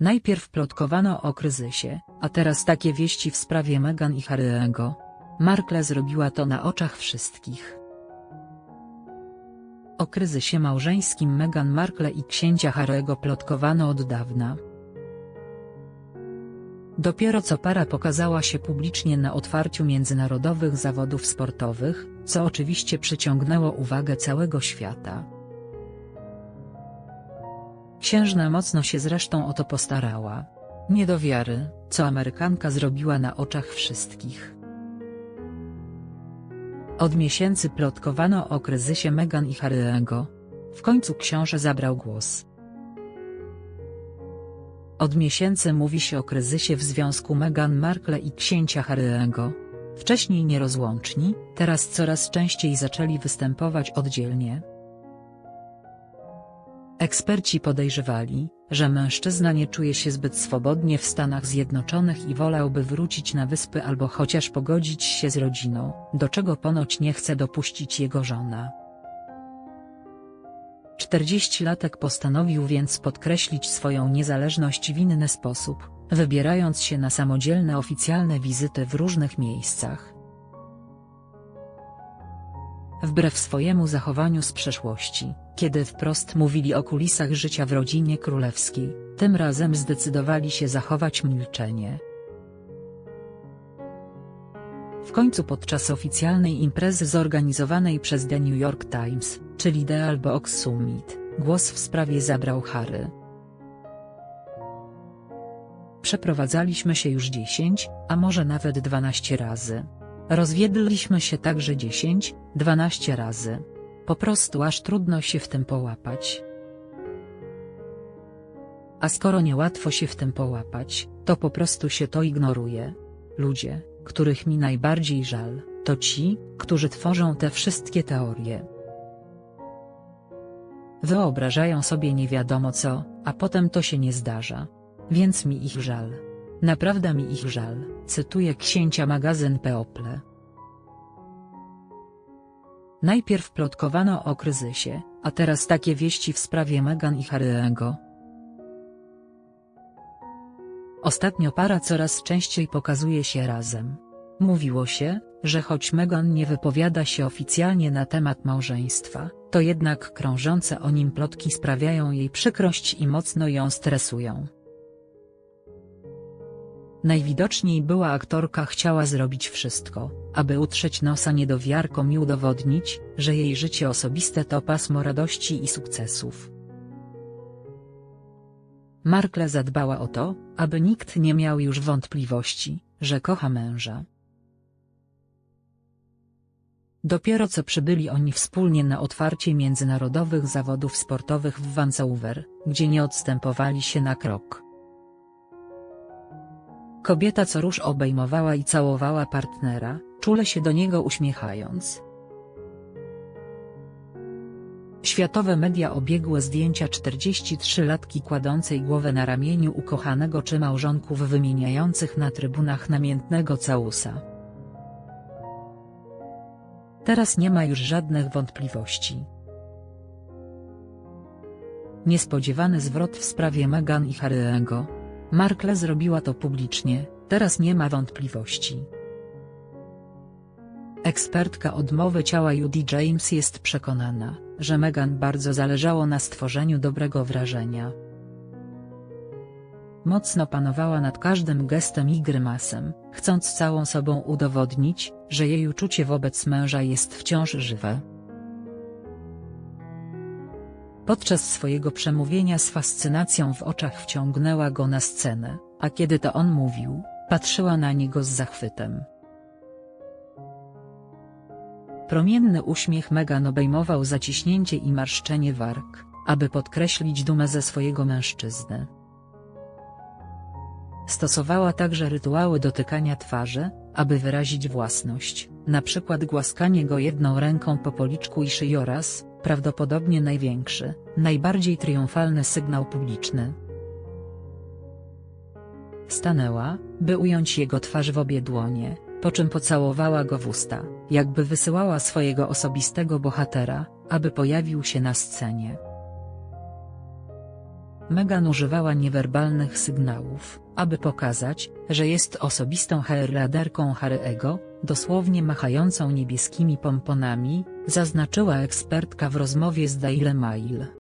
Najpierw plotkowano o kryzysie, a teraz takie wieści w sprawie Meghan i Harry'ego. Markle zrobiła to na oczach wszystkich. O kryzysie małżeńskim Meghan Markle i księcia Harry'ego plotkowano od dawna. Dopiero co para pokazała się publicznie na otwarciu międzynarodowych zawodów sportowych, co oczywiście przyciągnęło uwagę całego świata. Księżna mocno się zresztą o to postarała. Nie do wiary, co Amerykanka zrobiła na oczach wszystkich. Od miesięcy plotkowano o kryzysie Meghan i Harry'ego. W końcu książę zabrał głos. Od miesięcy mówi się o kryzysie w związku Meghan Markle i księcia Harry'ego. Wcześniej nierozłączni, teraz coraz częściej zaczęli występować oddzielnie. Eksperci podejrzewali, że mężczyzna nie czuje się zbyt swobodnie w Stanach Zjednoczonych i wolałby wrócić na wyspy albo chociaż pogodzić się z rodziną, do czego ponoć nie chce dopuścić jego żona. 40-latek postanowił więc podkreślić swoją niezależność w inny sposób, wybierając się na samodzielne oficjalne wizyty w różnych miejscach. Wbrew swojemu zachowaniu z przeszłości, kiedy wprost mówili o kulisach życia w rodzinie królewskiej, tym razem zdecydowali się zachować milczenie. W końcu podczas oficjalnej imprezy zorganizowanej przez The New York Times, czyli The Albox Summit, głos w sprawie zabrał Harry. Przeprowadzaliśmy się już 10, a może nawet 12 razy. Rozwiedliśmy się także 10, 12 razy. Po prostu aż trudno się w tym połapać. A skoro niełatwo się w tym połapać, to po prostu się to ignoruje. Ludzie, których mi najbardziej żal, to ci, którzy tworzą te wszystkie teorie. Wyobrażają sobie nie wiadomo co, a potem to się nie zdarza. Więc mi ich żal. Naprawdę mi ich żal, cytuje księcia magazyn People. Najpierw plotkowano o kryzysie, a teraz takie wieści w sprawie Meghan i Harry'ego. Ostatnio para coraz częściej pokazuje się razem. Mówiło się, że choć Meghan nie wypowiada się oficjalnie na temat małżeństwa, to jednak krążące o nim plotki sprawiają jej przykrość i mocno ją stresują. Najwidoczniej była aktorka chciała zrobić wszystko, aby utrzeć nosa niedowiarkom i udowodnić, że jej życie osobiste to pasmo radości i sukcesów. Markle zadbała o to, aby nikt nie miał już wątpliwości, że kocha męża. Dopiero co przybyli oni wspólnie na otwarcie międzynarodowych zawodów sportowych w Vancouver, gdzie nie odstępowali się na krok. Kobieta co róż obejmowała i całowała partnera, czule się do niego uśmiechając. Światowe media obiegłe zdjęcia 43-latki kładącej głowę na ramieniu ukochanego czy małżonków wymieniających na trybunach namiętnego całusa. Teraz nie ma już żadnych wątpliwości. Niespodziewany zwrot w sprawie Meghan i Harry'ego. Markle zrobiła to publicznie, teraz nie ma wątpliwości. Ekspertka odmowy ciała Judy James jest przekonana, że Meghan bardzo zależało na stworzeniu dobrego wrażenia. Mocno panowała nad każdym gestem i grymasem, chcąc całą sobą udowodnić, że jej uczucie wobec męża jest wciąż żywe. Podczas swojego przemówienia z fascynacją w oczach wciągnęła go na scenę, a kiedy to on mówił, patrzyła na niego z zachwytem. Promienny uśmiech Megan obejmował zaciśnięcie i marszczenie warg, aby podkreślić dumę ze swojego mężczyzny. Stosowała także rytuały dotykania twarzy, aby wyrazić własność, na przykład głaskanie go jedną ręką po policzku i szyi oraz, prawdopodobnie największy, najbardziej triumfalny sygnał publiczny. Stanęła, by ująć jego twarz w obie dłonie, po czym pocałowała go w usta, jakby wysyłała swojego osobistego bohatera, aby pojawił się na scenie. Meghan używała niewerbalnych sygnałów, aby pokazać, że jest osobistą hairraderką Harry'ego, dosłownie machającą niebieskimi pomponami, zaznaczyła ekspertka w rozmowie z Daily Mail.